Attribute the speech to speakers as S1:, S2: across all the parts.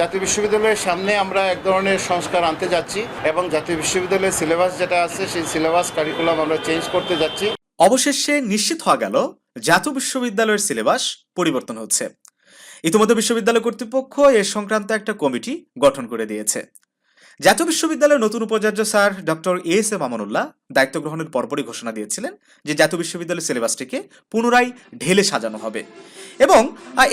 S1: জাতীয় বিশ্ববিদ্যালয়ের সামনে আমরা এক ধরনের সংস্কার আনতে যাচ্ছি এবং জাতীয় বিশ্ববিদ্যালয়ের সিলেবাস যেটা আছে, সেই সিলেবাস কারিকুলাম আমরা চেঞ্জ করতে যাচ্ছি।
S2: অবশেষে নিশ্চিত হওয়া গেল, জাতীয় বিশ্ববিদ্যালয়ের সিলেবাস পরিবর্তন হচ্ছে। ইতিমধ্যে বিশ্ববিদ্যালয় কর্তৃপক্ষ এ সংক্রান্ত একটা কমিটি গঠন করে দিয়েছে। জাতীয় বিশ্ববিদ্যালয়ের নতুন উপাচার্য sir doctor S M Amanullah দায়িত্ব গ্রহণের পরপরই ঘোষণা দিয়েছিলেন যে জাতীয় বিশ্ববিদ্যালয়ের সিলেবাসটিকে পুনরায় ঢেলে সাজানো হবে। এবং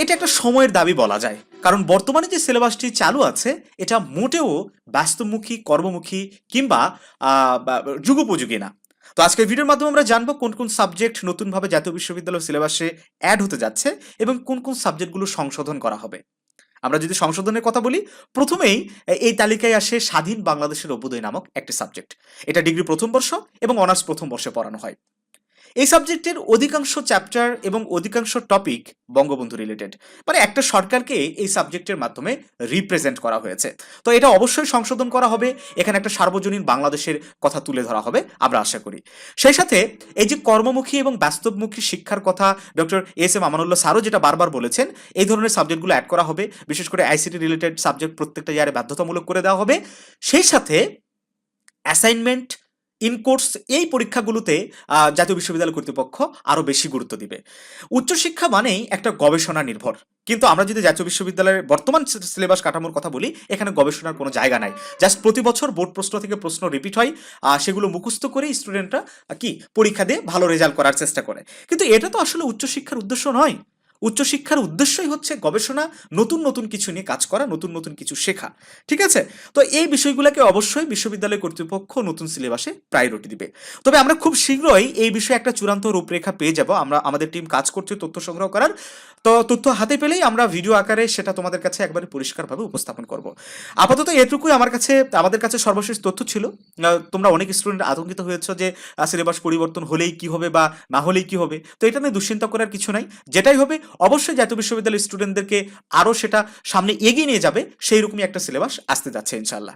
S2: এটা একটা সময়ের দাবি বলা যায়। কারণ বর্তমানে যে সিলেবাসটি চালু আছে, এটা মোটেও বাস্তবমুখী কর্মমুখী কিংবা যুগোপযোগী না। তো আজকের ভিডিওর মাধ্যমে আমরা জানব কোন কোন সাবজেক্ট নতুনভাবে জাতীয় বিশ্ববিদ্যালয় সিলেবাসে অ্যাড হতে যাচ্ছে এবং কোন কোন সাবজেক্টগুলো সংশোধন করা হবে। আমরা যদি সংশোধনের কথা বলি, প্রথমেই এই তালিকায় আসে স্বাধীন বাংলাদেশের অভ্যুদয় নামক একটি সাবজেক্ট এটা ডিগ্রি প্রথম বর্ষ এবং অনার্স প্রথম বর্ষে পড়ানো হয়। এই সাবজেক্টের অধিকাংশ চ্যাপ্টার এবং অধিকাংশ টপিক বঙ্গবন্ধু রিলেটেড। মানে একটা সরকারকে এই সাবজেক্টের মাধ্যমে রিপ্রেজেন্ট করা হয়েছে। তো এটা অবশ্যই সংশোধন করা হবে। এখানে একটা সার্বজনীন বাংলাদেশের কথা তুলে ধরা হবে, আমরা আশা করি। সেই সাথে এই যে কর্মমুখী এবং বাস্তবমুখী শিক্ষার কথা ডক্টর এস এম আমানুল্লাহ স্যারও যেটা বারবার বলেছেন, এই ধরনের সাবজেক্টগুলো অ্যাড করা হবে। বিশেষ করে আইসিটি রিলেটেড সাবজেক্ট প্রত্যেকটা ইয়ারে বাধ্যতামূলক করে দেওয়া হবে। সেই সাথে অ্যাসাইনমেন্ট ইন কোর্স এই পরীক্ষাগুলোতে জাতীয় বিশ্ববিদ্যালয় কর্তৃপক্ষ আরও বেশি গুরুত্ব দিবে। উচ্চশিক্ষা মানেই একটা গবেষণা নির্ভর। কিন্তু আমরা যদি জাতীয় বিশ্ববিদ্যালয়ের বর্তমান সিলেবাস কাঠামোর কথা বলি, এখানে গবেষণার কোনো জায়গা নাই। জাস্ট প্রতি বছর বোর্ড প্রশ্ন থেকে প্রশ্ন রিপিট হয় সেগুলো মুখস্থ করে স্টুডেন্টরা কি, পরীক্ষা দিয়ে ভালো রেজাল্ট করার চেষ্টা করে। কিন্তু এটা তো আসলে উচ্চশিক্ষার উদ্দেশ্য নয়। উচ্চশিক্ষার উদ্দেশ্যই হচ্ছে গবেষণা, নতুন নতুন কিছু নিয়ে কাজ করা, নতুন নতুন কিছু শেখা। ঠিক আছে? তো এই বিষয়গুলোকে অবশ্যই বিশ্ববিদ্যালয় কর্তৃপক্ষ নতুন সিলেবাসে প্রায়োরিটি দিবে। তবে আমরা খুব শীঘ্রই এই বিষয়ে একটা চূড়ান্ত রূপরেখা পেয়ে যাব। আমরা, আমাদের টিম কাজ করছে তথ্য সংগ্রহ করার। তো তথ্য হাতে পেলেই আমরা ভিডিও আকারে সেটা তোমাদের কাছে একবারে পরিষ্কারভাবে উপস্থাপন করব। আপাতত এটুকুই আমার কাছে, আমাদের কাছে সর্বশেষ তথ্য ছিল। তোমরা অনেক স্টুডেন্ট আতঙ্কিত হয়েছো যে সিলেবাস পরিবর্তন হলেই কি হবে বা না হলেই কি হবে। তো এটা নিয়ে দুশ্চিন্তা করার কিছু নাই। যেটাই হবে, অবশ্যই জাতীয় বিশ্ববিদ্যালয়ের স্টুডেন্টদেরকে আরও সেটা সামনে এগিয়ে নিয়ে যাবে সেই রকমই একটা সিলেবাস আসতে যাচ্ছে ইনশাল্লাহ